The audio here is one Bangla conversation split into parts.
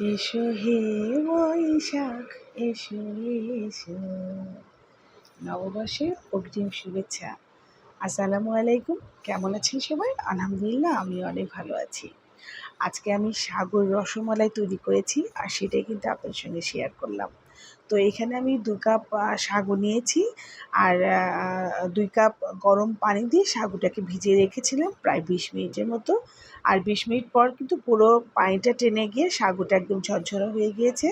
এসো হে বৈশাখ, এসো এসো। নববর্ষের অগ্রিম শুভেচ্ছা। আসসালামু আলাইকুম। কেমন আছেন সবাই? আলহামদুলিল্লাহ আমি অনেক ভালো আছি। আজকে আমি সাগর রসমালাই তৈরি করেছি আর সেটাই কিন্তু আপনার সঙ্গে শেয়ার করলাম। তো এখানে আমি দু কাপ সাগু নিয়েছি আর দুই কাপ গরম পানি দিয়ে সাগুটাকে ভিজিয়ে রেখেছিলাম প্রায় বিশ মিনিটের মতো। আর বিশ মিনিট পর কিন্তু পুরো পানিটা টেনে গিয়ে সাগুটা একদম ঝরঝরা হয়ে গিয়েছে।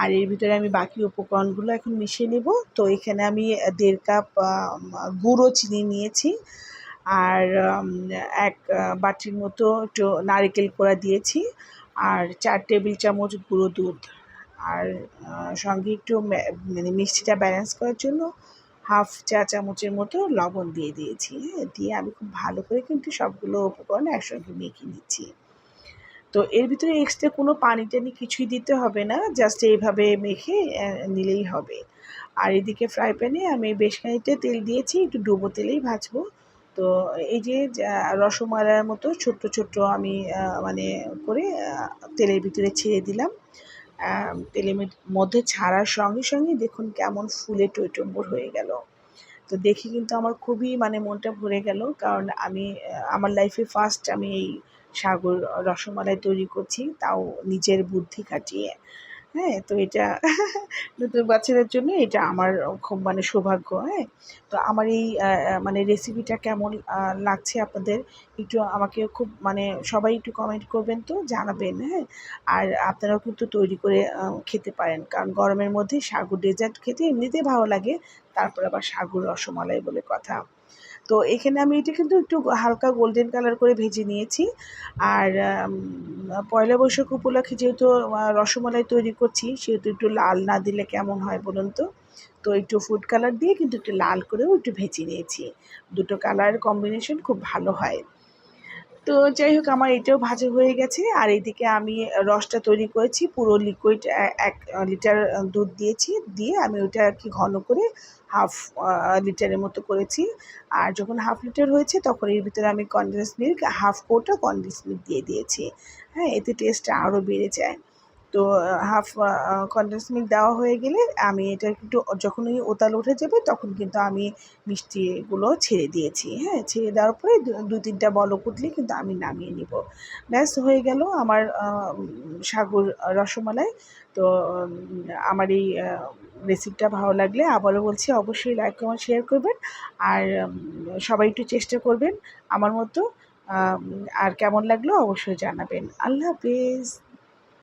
আর এর ভিতরে আমি বাকি উপকরণগুলো এখন মিশিয়ে নেব। তো এখানে আমি দেড় কাপ গুঁড়ো চিনি নিয়েছি। আর এক বাটির মতো একটু নারিকেল কোড়া দিয়েছি আর চার টেবিল চামচ গুঁড়ো দুধ। আর সঙ্গে একটু মানে মিষ্টিটা ব্যালেন্স করার জন্য হাফ চা চামচের মতো লবণ দিয়ে দিয়েছি। হ্যাঁ দিয়ে আমি খুব ভালো করে কিন্তু সবগুলো উপকরণ একসঙ্গে মেখে নিচ্ছি। তো এর ভিতরে এক্সট্রা কোনো পানি টানি কিছুই দিতে হবে না জাস্ট এইভাবে মেখে নিলেই হবে। আর এদিকে ফ্রাই প্যানে আমি বেশ খানিকটা তেল দিয়েছি, একটু ডুবো তেলেই ভাজবো। তো এই যে রসমালাইয়ের মতো ছোট্ট ছোট্ট আমি মানে করে তেলের ভিতরে ছেড়ে দিলাম। তেলের মধ্যে ছাড়ার সঙ্গে সঙ্গে দেখুন কেমন ফুলে টইটম্বর হয়ে গেল। তো দেখে কিন্তু আমার খুবই মানে মনটা ভরে গেল। কারণ আমি আমার লাইফে ফার্স্ট আমি এই সাগর রসমালাই তৈরি করছি, তাও নিজের বুদ্ধি খাটিয়ে। হ্যাঁ তো এটা নতুন বাচ্চাদের জন্য এটা আমার খুব মানে সৌভাগ্য হ্যাঁ। তো আমার এই মানে রেসিপিটা কেমন লাগছে আপনাদের একটু আমাকে খুব মানে সবাই একটু কমেন্ট করবেন তো, জানাবেন হ্যাঁ। আর আপনারাও কিন্তু তৈরি করে খেতে পারেন। কারণ গরমের মধ্যে সাগু ডেজার্ট খেতে এমনিতেই ভালো লাগে। তারপর আবার সাগর রসমালাই বলে কথা। তো এখানে আমি এটা কিন্তু একটু হালকা গোল্ডেন কালার করে ভেজে নিয়েছি। আর পয়লা বৈশাখ উপলক্ষে যেহেতু রসমালাই তৈরি করছি, সেহেতু একটু লাল না দিলে কেমন হয় বলুন তো? তো একটু ফুড কালার দিয়ে কিন্তু একটু লাল করেও একটু ভেজে নিয়েছি। দুটো কালার কম্বিনেশন খুব ভালো হয়। তো যাই হোক, আমার এটাও ভাজা হয়ে গেছে। আর এদিকে আমি রসটা তৈরি করেছি, পুরো লিকুইড এক লিটার দুধ দিয়েছি। দিয়ে আমি ওটা আর কি ঘন করে হাফ লিটারের মতো করেছি। আর যখন হাফ লিটার হয়েছে, তখন এর ভিতরে আমি কনডেন্স মিল্ক হাফ কোটা কনডেন্স মিল্ক দিয়ে দিয়েছি। হ্যাঁ এতে টেস্টটা আরও বেড়ে যায়। তো হাফ কনডেন্স মিল্ক দেওয়া হয়ে গেলে আমি এটা একটু যখনই ওতাল উঠে যাবে তখন কিন্তু আমি মিষ্টিগুলো ছেড়ে দিয়েছি। হ্যাঁ ছেড়ে দেওয়ার পরে দু তিনটা বলক উঠলে কিন্তু আমি নামিয়ে নিব। ব্যাস, হয়ে গেল আমার সাগর রসমালাই। তো আমার এই রেসিপিটা ভালো লাগলে আবারও বলছি অবশ্যই লাইক কমেন্ট শেয়ার করবেন। আর সবাই একটু চেষ্টা করবেন আমার মতো আর কেমন লাগল অবশ্যই জানাবেন। আল্লাহ হাফিজ।